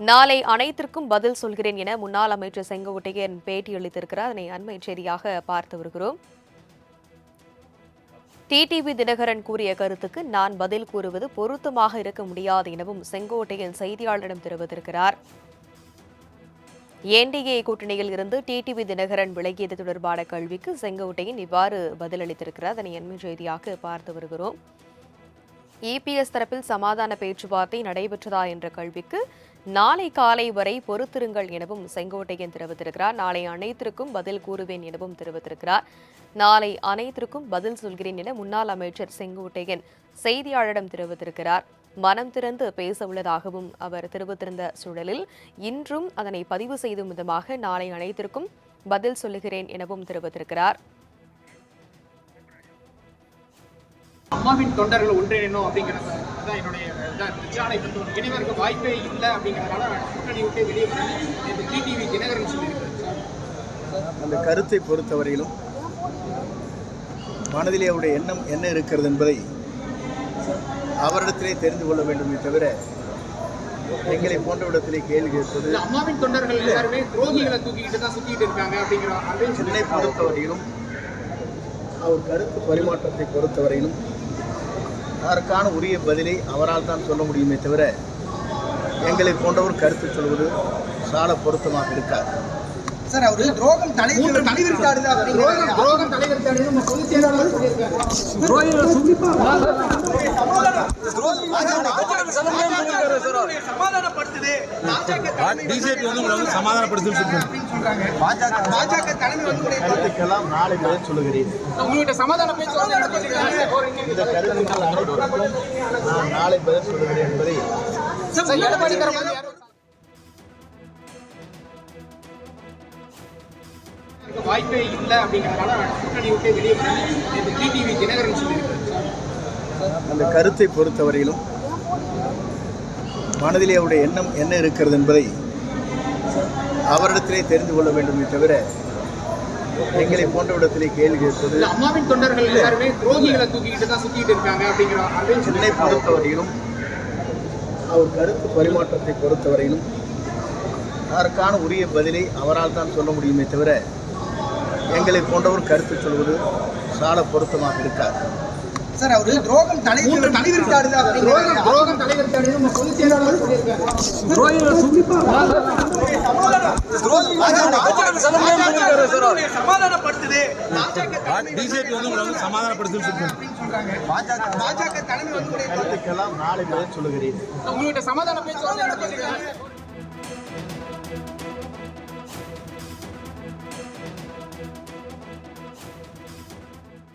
நாளை அனைத்திற்கும் பதில் சொல்கிறேன் என முன்னாள் அமைச்சர் செங்கோட்டையன் பேட்டியளித்திருக்கிறார் அதனை அண்மை செய்தியாக பார்த்து வருகிறோம். டிடிவி தினகரன் கூறிய கருத்துக்கு நான் பதில் கூறுவது பொருத்தமாக இருக்க முடியாது எனவும் செங்கோட்டையன் செய்தியாளரிடம் தெரிவித்திருக்கிறார். என்டிஏ கூட்டணியில் இருந்து டிடிவி தினகரன் விலகியது தொடர்பான கேள்விக்கு செங்கோட்டையன் இவ்வாறு பதிலளித்திருக்கிறார். அதனை அண்மை செய்தியாக பார்த்து வருகிறோம். இபிஎஸ் தரப்பில் சமாதான பேச்சுவார்த்தை நடைபெற்றதா என்ற கேள்விக்கு நாளை காலை வரை பொறுத்திருங்கள் எனவும் செங்கோட்டையன் தெரிவித்திருக்கிறார். நாளை அனைத்திற்கும் பதில் கூறுவேன் எனவும் தெரிவித்திருக்கிறார். நாளை அனைத்திற்கும் பதில் சொல்கிறேன் என முன்னாள் அமைச்சர் செங்கோட்டையன் செய்தியாளரிடம் தெரிவித்திருக்கிறார். மனம் திறந்து பேச உள்ளதாகவும் அவர் தெரிவித்திருந்த சூழலில் இன்றும் அதனை பதிவு செய்தும் விதமாக நாளை அனைத்திற்கும் பதில் சொல்லுகிறேன் எனவும் தெரிவித்திருக்கிறார். அம்மாவின் தொண்டர்கள் ஒன்றிணைணும் அப்படிங்கிறது தான் என்னுடைய இதாக இருந்துச்சு. ஆனால் இப்போ இணைவருக்கு வாய்ப்பே இல்லை அப்படிங்கிறதுனால கூட்டணி விட்டு வெளியே வரேன் இந்த டிடிவி தினகரன் சொல்லியிருக்காரு. அந்த கருத்தை பொறுத்தவரையிலும் மனதிலே அவருடைய எண்ணம் என்ன இருக்கிறது என்பதை அவரிடத்திலே தெரிந்து கொள்ள வேண்டுமே தவிர எங்களை போன்றவிடத்திலே கேள்வி கேட்பது அம்மாவின் தொண்டர்கள் எல்லாருமே துரோகிகளை தூக்கிக்கிட்டு தான் சுற்றிட்டு இருக்காங்க அப்படிங்கிற பொறுத்தவரையிலும் அவர் கருத்து பரிமாற்றத்தை பொறுத்தவரையிலும் அதற்கான உரிய பதிலை அவரால் தான் சொல்ல முடியுமே தவிர எங்களை போன்றவர் கருத்து சொல்வது சால பொருத்தமாக இருக்காது சார் அவரு துரோகம் தலைவர் துரோகம் பிஜேபி வந்து உங்களை வந்து சொல்றாங்க. சொல்றாங்க. பாஜக பாஜக தலைமை வந்து உடைய கருத்துக்கெல்லாம் நாளை பதில் சொல்லுகிறேன். உங்கள்கிட்ட சமாதான இந்த கருத்துக்கள் நான் நாளை பதில் சொல்லுகிறேன் என்பதை வாய்ப்பே இல்லை அப்படிங்கிறதுனால கூட்டணி விட்டு வெளியே டிடிவி தினகரன் சொல்லியிருக்காரு. அந்த கருத்தை பொறுத்தவரையிலும் மனதிலே அவருடைய எண்ணம் என்ன இருக்கிறது என்பதை அவரிடத்திலே தெரிந்து கொள்ள வேண்டுமே தவிர எங்களை போன்றவிடத்திலே கேள்வி கேட்பது அம்மாவின் தொண்டர்கள் எல்லாருமே துரோகிகளை தூக்கிக்கிட்டு தான் சுத்திட்டு இருக்காங்க அப்படிங்கிற அப்படின்னு சொல்லி என்னை பொறுத்தவரையிலும் அவர் கருத்து பரிமாற்றத்தை பொறுத்தவரையிலும் அதற்கான உரிய பதிலை அவரால் தான் சொல்ல முடியுமே தவிர எங்களை போன்றவர் கருத்து சொல்வது சால பொருத்தமாக இருக்காது. சார் அவரு துரோகம் தலைவர் தலைவர் துரோகம் துரோகம் தலைவர் சமாதானப்படுத்துது பாஜக தலைமை பிஜேபி வந்து சமாதானப்படுத்துன்னு சொல்றாங்க பாஜக தலைமை நாளை பதில் சொல்லுகிறேன் உங்கள்கிட்ட சமாதான நடத்திருக்காங்க